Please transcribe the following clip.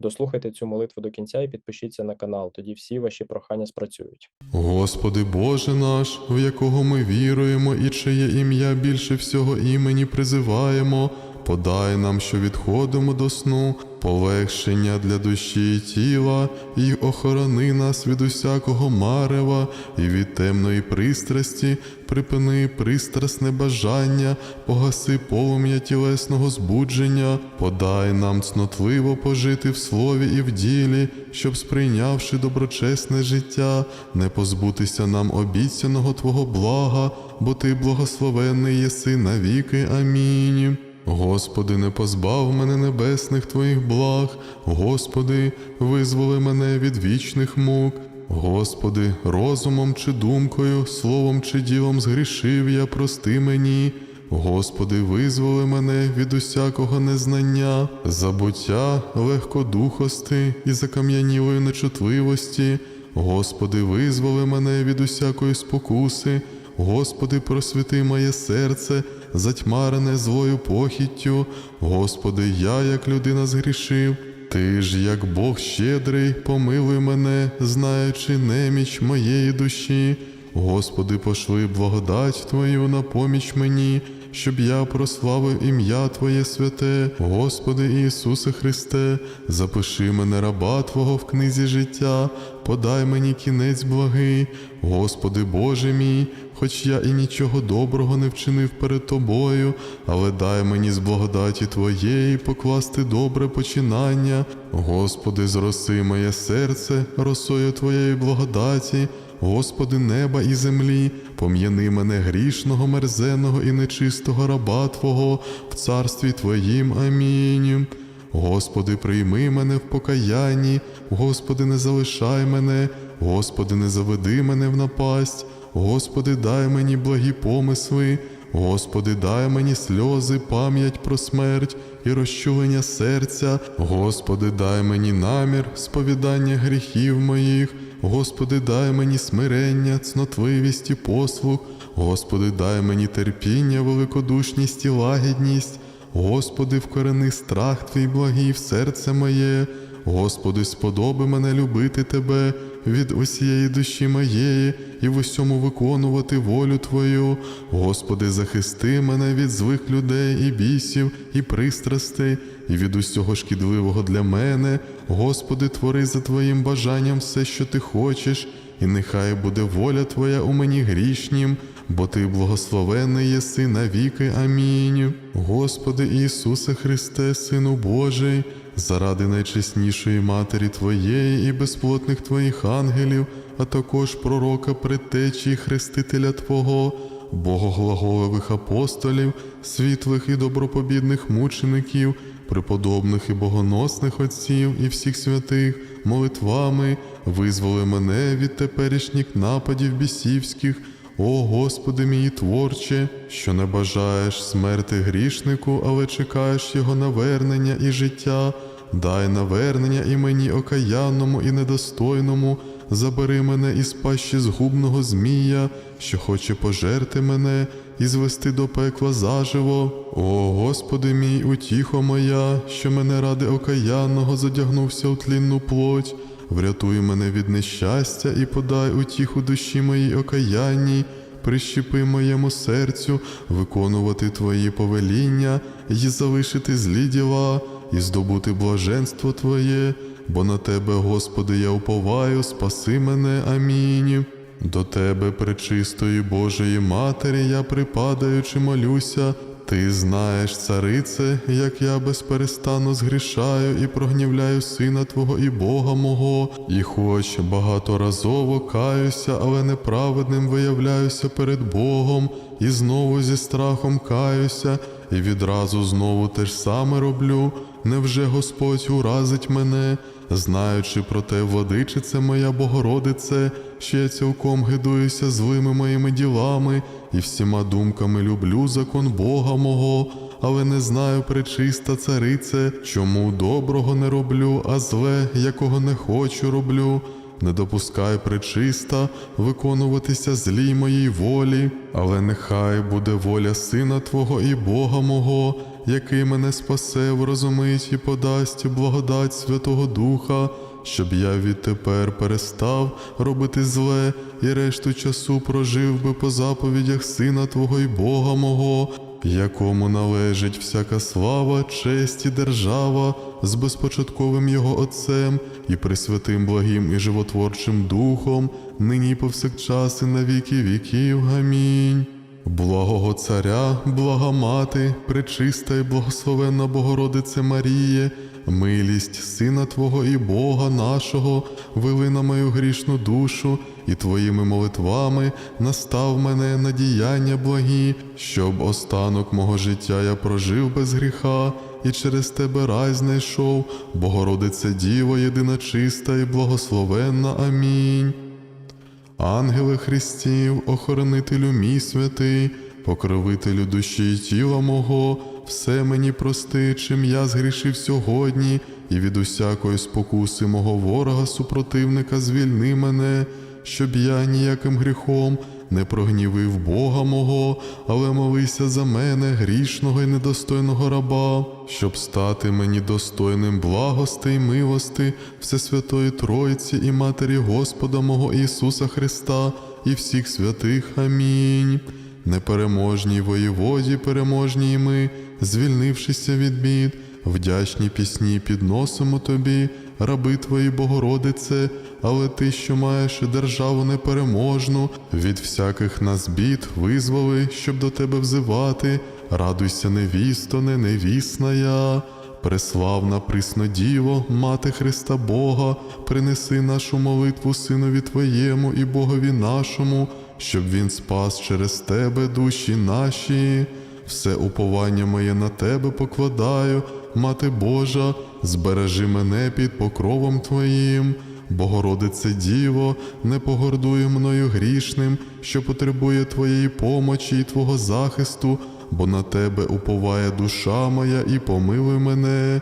Дослухайте цю молитву до кінця і підпишіться на канал, тоді всі ваші прохання спрацюють. Господи Боже наш, в якого ми віруємо і чиє ім'я більше всього імені призиваємо, подай нам, що відходимо до сну, полегшення для душі і тіла, і охорони нас від усякого марева і від темної пристрасті, припини пристрасне бажання, погаси полум'я тілесного збудження, подай нам цнотливо пожити в слові і в ділі, щоб сприйнявши доброчесне життя, не позбутися нам обіцяного Твого блага, бо Ти благословенний єси навіки. Амінь. Господи, не позбав мене небесних Твоїх благ, Господи, визволи мене від вічних мук. Господи, розумом чи думкою, словом чи ділом згрішив я, прости мені. Господи, визволи мене від усякого незнання, забуття, легкодухости і закам'янілої нечутливості. Господи, визволи мене від усякої спокуси. Господи, просвіти моє серце, затьмарене злою похіттю. Господи, я, як людина, згрішив. Ти ж, як Бог щедрий, помилуй мене, знаючи неміч моєї душі. Господи, пошли благодать Твою на поміч мені, щоб я прославив ім'я Твоє святе, Господи Ісусе Христе, запиши мене раба Твого в книзі життя, подай мені кінець благий, Господи Боже мій, хоч я і нічого доброго не вчинив перед Тобою, але дай мені з благодаті Твоєї покласти добре починання. Господи, зроси моє серце, росою Твоєї благодаті. Господи неба і землі, пом'яни мене грішного, мерзеного і нечистого раба Твого в царстві Твоїм. Амінь. Господи, прийми мене в покаянні, Господи, не залишай мене, Господи, не заведи мене в напасть, Господи, дай мені благі помисли, Господи, дай мені сльози, пам'ять про смерть і розчулення серця, Господи, дай мені намір, сповідання гріхів моїх. Господи, дай мені смирення, цнотливість і послух, Господи, дай мені терпіння, великодушність і лагідність, Господи, вкорени страх Твій благий в серце моє, Господи, сподоби мене любити Тебе від усієї душі моєї і в усьому виконувати волю Твою. Господи, захисти мене від злих людей і бісів, і пристрастей, і від усього шкідливого для мене. Господи, твори за Твоїм бажанням все, що Ти хочеш, і нехай буде воля Твоя у мені грішнім, бо Ти благословенний єси навіки. Амінь. Господи Ісусе Христе, Сину Божий, заради найчеснішої Матері Твоєї і безплотних Твоїх ангелів, а також пророка предтечі хрестителя Твого, богоглаголевих апостолів, світлих і добропобідних мучеників, преподобних і богоносних отців і всіх святих, молитвами, визволи мене від теперішніх нападів бісівських. О Господи мій творче, що не бажаєш смерти грішнику, але чекаєш його навернення і життя, дай навернення і мені окаянному і недостойному, забери мене із пащі згубного змія, що хоче пожерти мене і звести до пекла заживо. О Господи мій, утіхо моя, що мене ради окаянного задягнувся у тлінну плоть. Врятуй мене від нещастя і подай утіху душі моїй окаянній, прищепи моєму серцю виконувати Твої повеління і залишити злі діла, і здобути блаженство Твоє, бо на Тебе, Господи, я уповаю, спаси мене. Амінь. До Тебе, пречистої Божої Матері, я припадаючи молюся. Ти знаєш, царице, як я безперестанно згрішаю і прогнівляю сина Твого і Бога мого, і хоч багаторазово каюся, але неправедним виявляюся перед Богом, і знову зі страхом каюся, і відразу знову те ж саме роблю. Невже Господь уразить мене, знаючи про те, владичице моя Богородице, що я цілком гидуюся злими моїми ділами і всіма думками люблю закон Бога мого, але не знаю, пречиста царице, чому доброго не роблю, а зле, якого не хочу, роблю. Не допускай пречиста виконуватися злій моїй волі, але нехай буде воля Сина Твого і Бога мого, який мене спасе, врозумить і подасть благодать Святого Духа, щоб я відтепер перестав робити зле і решту часу прожив би по заповідях Сина Твого й Бога мого, якому належить всяка слава, честь і держава з безпочатковим Його Отцем і Пресвятим благим і животворчим Духом, нині повсякчас і на віки віків. Амінь. Благого Царя, блага Мати, пречиста і благословенна Богородице Маріє, милість Сина Твого і Бога нашого, вели на мою грішну душу, і Твоїми молитвами настав мене на діяння благі, щоб останок мого життя я прожив без гріха, і через Тебе рай знайшов, Богородице Діво, єдина чиста і благословенна. Амінь. Ангеле Христів, охоронителю мій святий, покровителю душі й тіла мого, все мені прости, чим я згрішив сьогодні, і від усякої спокуси мого ворога супротивника звільни мене, щоб я ніяким гріхом не прогнівив Бога мого, але молися за мене, грішного і недостойного раба, щоб стати мені достойним благости й милости Всесвятої Тройці і Матері Господа мого Ісуса Христа і всіх святих. Амінь. Непереможній воєводі, переможній ми, звільнившися від бід, вдячні пісні підносимо тобі, раби твої Богородице, але ти, що маєш державу непереможну, від всяких нас бід визволи, щоб до тебе взивати. Радуйся, невісто, не невісна я. Преславна Приснодіво, Мати Христа Бога, принеси нашу молитву Синові Твоєму і Богові нашому, щоб Він спас через Тебе душі наші. Все уповання моє на Тебе покладаю, Мати Божа, збережи мене під покровом Твоїм. Богородице Діво, не погордуй мною грішним, що потребує Твоєї помочі і Твого захисту, бо на Тебе уповає душа моя і помилуй мене.